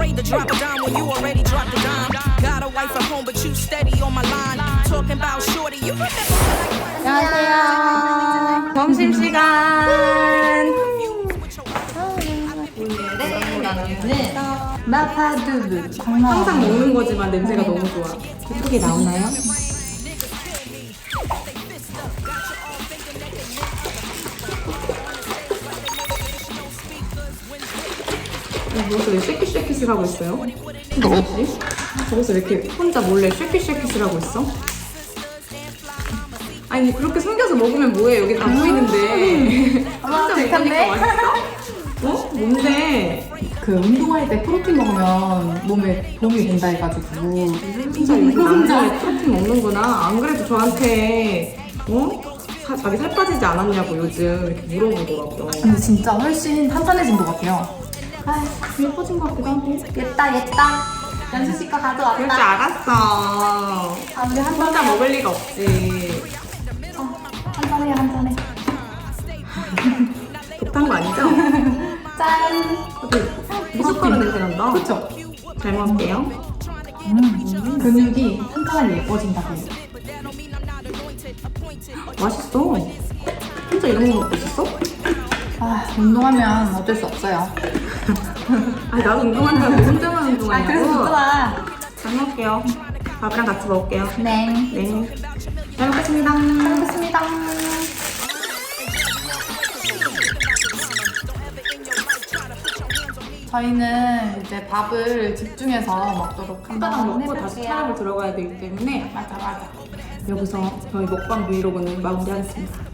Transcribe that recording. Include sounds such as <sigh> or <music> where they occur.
afraid to drop a dime when you already dropped a dime. Got a wife at home, but you steady on my line. Talking about shorty, you can 안녕하세요. 점심시간. 오늘의 마파두부. 항상 먹는 거지만 냄새가 너무 좋아. 예쁘게 나오나요? 저기서 왜 쉐킷쉐킷을 하고 있어요? 뭐지? 저기서 왜 이렇게 혼자 몰래 쉐킷쉐킷을 하고 있어? 아니 그렇게 숨겨서 먹으면 뭐해 여기 다 보이는데 <laughs> 혼자 괜찮네. 먹으니까 맛있어? 어? 뭔데? 그 운동할 때 프로틴 먹으면 몸에 도움이 된다 해가지고. 진짜 이거 남자애 프로틴 먹는구나 안 그래도 저한테 어? 사- 자기 살 빠지지 않았냐고 요즘 이렇게 물어보더라고요 근데 진짜 훨씬 탄탄해진 것 같아요. 아 예뻐진 것 같기도 하고 옛다 옛다. 연수 씨거 그럴 줄 가져왔다. 알았어 아 우리 한 혼자 잔에 먹을 리가 없지 한 잔에 한 잔에. <laughs> 독한 거 아니죠? <laughs> 짠. 미숫가루 냄새 난다 그렇죠. 잘 먹을게요 음, 근육이 탄탄하게 예뻐진다고. 맛있어 혼자 이런 거 먹고 있었어? 아 운동하면 어쩔 수 없어요. 아니 나도 운동한다고 혼자만 아 그래서 운동하냐고 좋구나. 잘 먹을게요 밥이랑 같이 먹을게요 네. 네 잘 먹겠습니다 잘 먹겠습니다. 저희는 이제 밥을 집중해서 먹도록 한번 먹고 다시 해볼게요. 촬영을 들어가야 되기 때문에 맞아 맞아. 여기서 저희 먹방 브이로그는 마무리하겠습니다